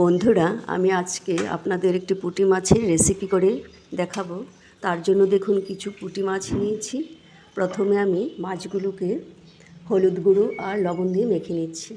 বন্ধুরা, আমি আজকে আপনাদের একটি পুঁটি মাছের রেসিপি করে দেখাবো। তার জন্য দেখুন কিছু পুঁটি মাছ নিয়েছি। প্রথমে আমি মাছগুলোকে হলুদ গুঁড়ো আর লবণ দিয়ে মেখে নিচ্ছি।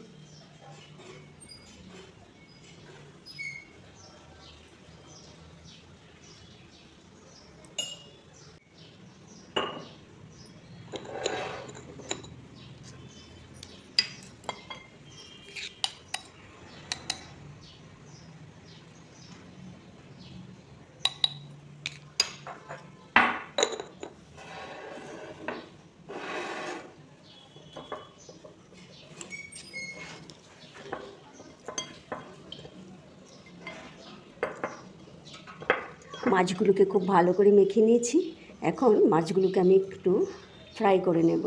মাছগুলোকে খুব ভালো করে মেখে নিয়েছি। এখন মাছগুলোকে আমি একটু ফ্রাই করে নেব।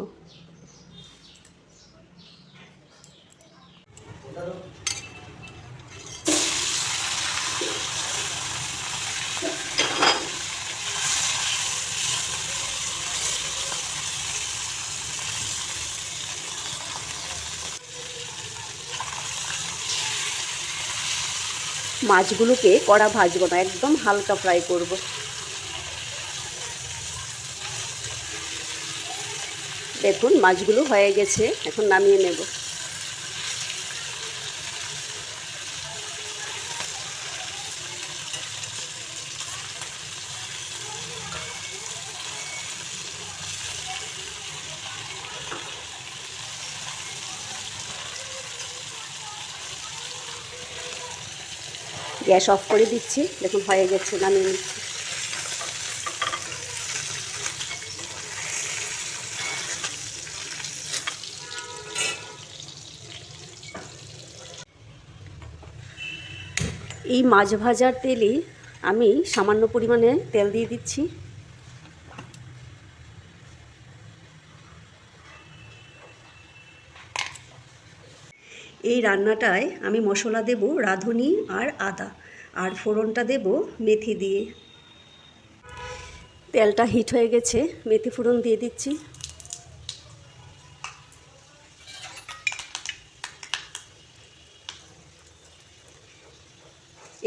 মাছগুলোকে কড়া ভাজবো না, একদম হালকা ফ্রাই করব। দেখুন, মাছগুলো হয়ে গেছে, এখন নামিয়ে নেব। গ্যাস অফ করে দিচ্ছি। দেখুন, হয়ে গেছে, নামিয়ে নিচ্ছি। এই মাছ ভাজার তেলেই আমি সামান্য পরিমাণে তেল দিয়ে দিচ্ছি। এই রান্নাটায় আমি মশলা দেব রাঁধুনি আর আদা, আর ফোড়নটা দেব মেথি দিয়ে। তেলটা হিট হয়ে গেছে, মেথি ফোড়ন দিয়ে দিচ্ছি।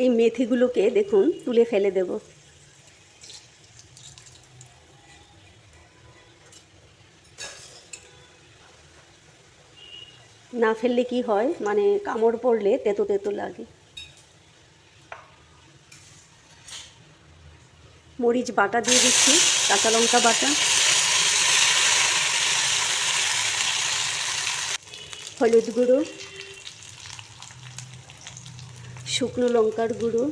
এই মেথিগুলোকে দেখুন, তুলে ফেলে দেব। না ফেললে কি হয়? মানে কামড় পড়লে তেতো তেতো লাগে। মরিচ বাটা দিয়ে দিচ্ছি, কাঁচা লঙ্কা বাটা। হলুদ গুঁড়ো। শুকনো লঙ্কার গুঁড়ো।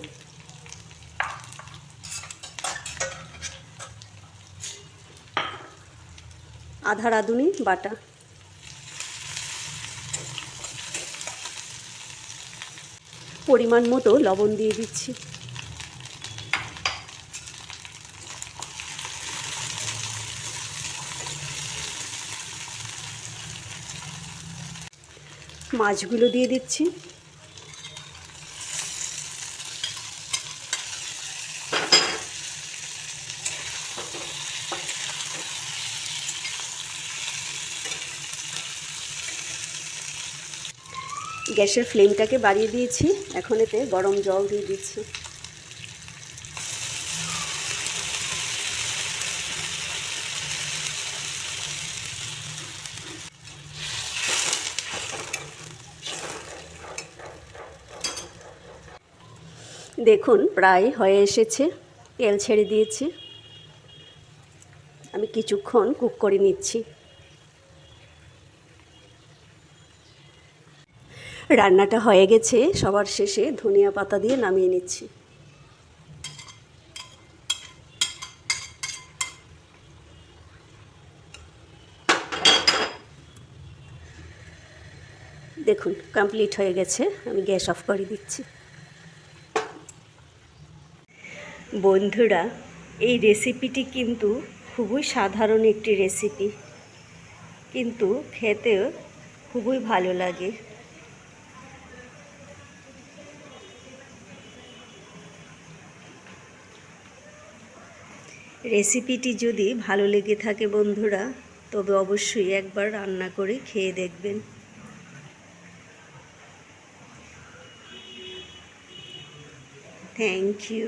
আধা রাঁধুনি বাটা। পরিমাণ মতো লবণ দিয়ে দিচ্ছি। মাছগুলো দিয়ে দিচ্ছি। গ্যাসের ফ্লেমটাকে বাড়িয়ে দিয়েছি। এখন এতে গরম জল দিয়ে দিচ্ছি। দেখুন, প্রায় হয়ে এসেছে। তেল ছেড়ে দিয়েছি। আমি কিছুক্ষণ কুক করে নিচ্ছি। রান্নাটা হয়ে গেছে, সবার শেষে ধনিয়া পাতা দিয়ে নামিয়ে নিচ্ছি। দেখুন কমপ্লিট হয়ে গেছে, আমি গ্যাস অফ করে দিচ্ছি। বন্ধুরা, এই রেসিপিটি কিন্তু খুবই সাধারণ একটি রেসিপি। কিন্তু খেতেও খুবই ভালো লাগে। রেসিপিটি যদি ভালো লেগে থাকে বন্ধুরা, তবে অবশ্যই একবার রান্না করে খেয়ে দেখবেন। Thank you